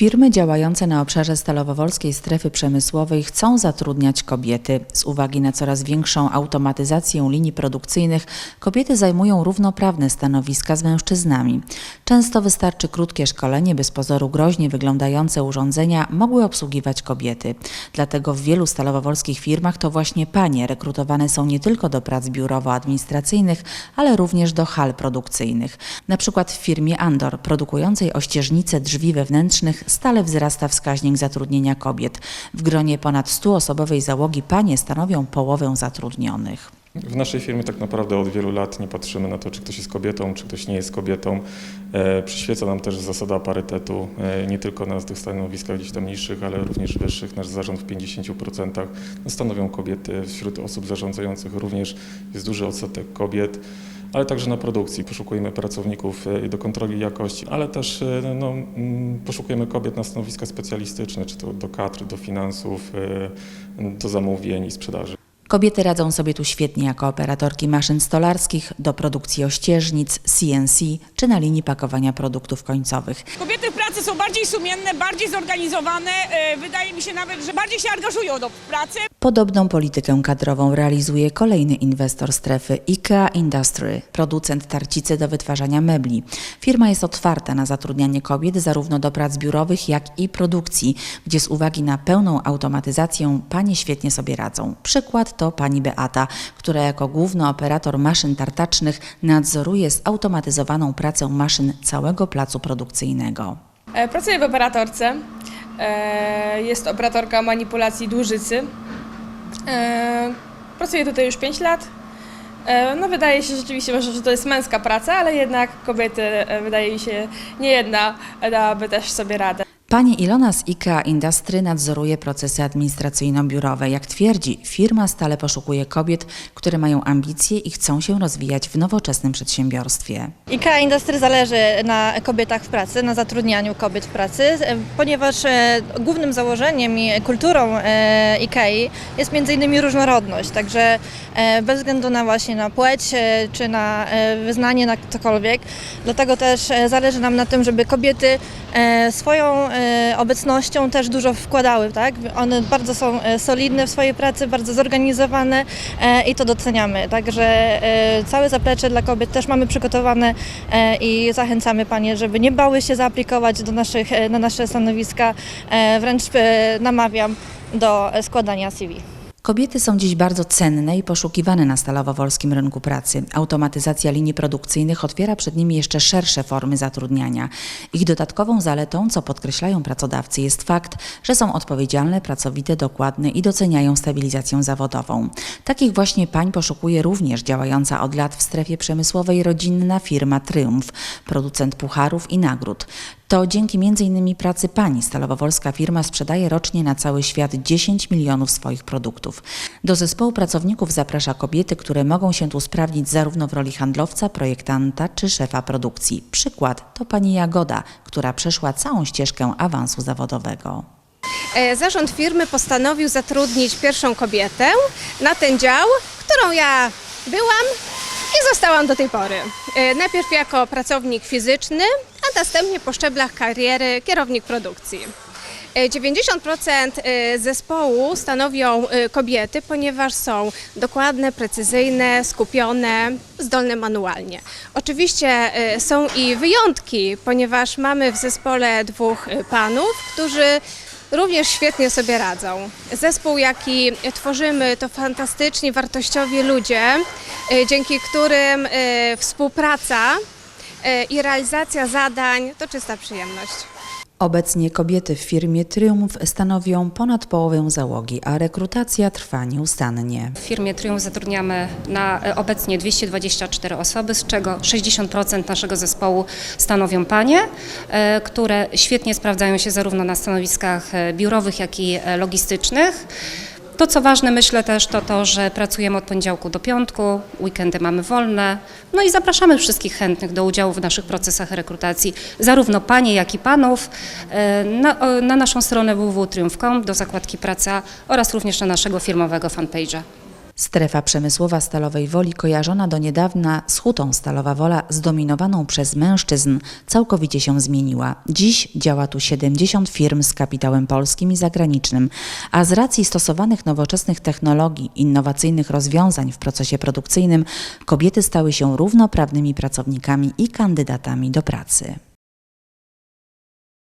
Firmy działające na obszarze Stalowowolskiej Strefy Przemysłowej chcą zatrudniać kobiety. Z uwagi na coraz większą automatyzację linii produkcyjnych, kobiety zajmują równoprawne stanowiska z mężczyznami. Często wystarczy krótkie szkolenie, by z pozoru groźnie wyglądające urządzenia mogły obsługiwać kobiety. Dlatego w wielu stalowowolskich firmach to właśnie panie rekrutowane są nie tylko do prac biurowo-administracyjnych, ale również do hal produkcyjnych. Na przykład w firmie Andor, produkującej ościeżnice drzwi wewnętrznych, stale wzrasta wskaźnik zatrudnienia kobiet. W gronie ponad 100-osobowej załogi panie stanowią połowę zatrudnionych. W naszej firmie tak naprawdę od wielu lat nie patrzymy na to, czy ktoś jest kobietą, czy ktoś nie jest kobietą. E, przyświeca nam też zasada parytetu, e, nie tylko na tych stanowiskach gdzieś tam niższych, ale również wyższych. Nasz zarząd w 50% stanowią kobiety. Wśród osób zarządzających również jest duży odsetek kobiet. Ale także na produkcji poszukujemy pracowników e, do kontroli jakości, ale też e, no, poszukujemy kobiet na stanowiska specjalistyczne, czy to do kadr, do finansów, e, do zamówień i sprzedaży. Kobiety radzą sobie tu świetnie jako operatorki maszyn stolarskich do produkcji ościeżnic, CNC czy na linii pakowania produktów końcowych. Kobiety w pracy są bardziej sumienne, bardziej zorganizowane. Wydaje mi się nawet, że bardziej się angażują do pracy. Podobną politykę kadrową realizuje kolejny inwestor strefy IKEA Industry, producent tarcicy do wytwarzania mebli. Firma jest otwarta na zatrudnianie kobiet zarówno do prac biurowych, jak i produkcji, gdzie z uwagi na pełną automatyzację panie świetnie sobie radzą. Przykład to pani Beata, która jako główny operator maszyn tartacznych nadzoruje zautomatyzowaną pracę maszyn całego placu produkcyjnego. E, Pracuję w operatorce. E, Jest operatorka manipulacji dłużycy. E, Pracuję tutaj już 5 lat. E, No wydaje się rzeczywiście, że to jest męska praca, ale jednak kobiety, e, wydaje mi się, nie jedna dałaby też sobie radę. Pani Ilona z IKEA Industry nadzoruje procesy administracyjno-biurowe. Jak twierdzi, firma stale poszukuje kobiet, które mają ambicje i chcą się rozwijać w nowoczesnym przedsiębiorstwie. IKEA Industry zależy na kobietach w pracy, na zatrudnianiu kobiet w pracy, e, ponieważ e, głównym założeniem i kulturą e, IKEA jest innymi różnorodność, także bez względu na właśnie na płeć czy na wyznanie, na cokolwiek. Dlatego też zależy nam na tym, żeby kobiety swoją obecnością też dużo wkładały, tak? One bardzo są e, solidne w swojej pracy, bardzo zorganizowane e, i to doceniamy. Także e, całe zaplecze dla kobiet też mamy przygotowane e, i zachęcamy Panie, żeby nie bały się zaaplikować do naszych, e, na nasze stanowiska. E, Wręcz e, namawiam do e, składania CV. Kobiety są dziś bardzo cenne i poszukiwane na stalowowolskim rynku pracy. Automatyzacja linii produkcyjnych otwiera przed nimi jeszcze szersze formy zatrudniania. Ich dodatkową zaletą, co podkreślają pracodawcy, jest fakt, że są odpowiedzialne, pracowite, dokładne i doceniają stabilizację zawodową. Takich właśnie pań poszukuje również działająca od lat w strefie przemysłowej rodzinna firma Triumf, producent pucharów i nagród. To dzięki m.in. pracy pani stalowowolska firma sprzedaje rocznie na cały świat 10 milionów swoich produktów. Do zespołu pracowników zaprasza kobiety, które mogą się tu sprawdzić zarówno w roli handlowca, projektanta czy szefa produkcji. Przykład to pani Jagoda, która przeszła całą ścieżkę awansu zawodowego. E, Zarząd firmy postanowił zatrudnić pierwszą kobietę na ten dział, którą ja byłam i zostałam do tej pory. E, Najpierw jako pracownik fizyczny, następnie po szczeblach kariery kierownik produkcji. E, 90% e, zespołu stanowią e, kobiety, ponieważ są dokładne, precyzyjne, skupione, zdolne manualnie. Oczywiście e, są i wyjątki, ponieważ mamy w zespole dwóch e, panów, którzy również świetnie sobie radzą. Zespół, jaki tworzymy, to fantastycznie wartościowi ludzie, e, dzięki którym e, współpraca e, i realizacja zadań to czysta przyjemność. Obecnie kobiety w firmie Triumf stanowią ponad połowę załogi, a rekrutacja trwa nieustannie. W firmie Triumf zatrudniamy na e, obecnie 224 osoby, z czego 60% naszego zespołu stanowią panie, e, które świetnie sprawdzają się zarówno na stanowiskach e, biurowych, jak i e, logistycznych. To, co ważne, myślę też, to to, że pracujemy od poniedziałku do piątku, weekendy mamy wolne, no i zapraszamy wszystkich chętnych do udziału w naszych procesach rekrutacji, zarówno panie, jak i panów, e, na, na naszą stronę www.triumf.com do zakładki praca oraz również na naszego firmowego fanpage'a. Strefa przemysłowa Stalowej Woli, kojarzona do niedawna z hutą Stalowa Wola, zdominowaną przez mężczyzn, całkowicie się zmieniła. Dziś działa tu 70 firm z kapitałem polskim i zagranicznym, a z racji stosowanych nowoczesnych technologii, innowacyjnych rozwiązań w procesie produkcyjnym, kobiety stały się równoprawnymi pracownikami i kandydatami do pracy.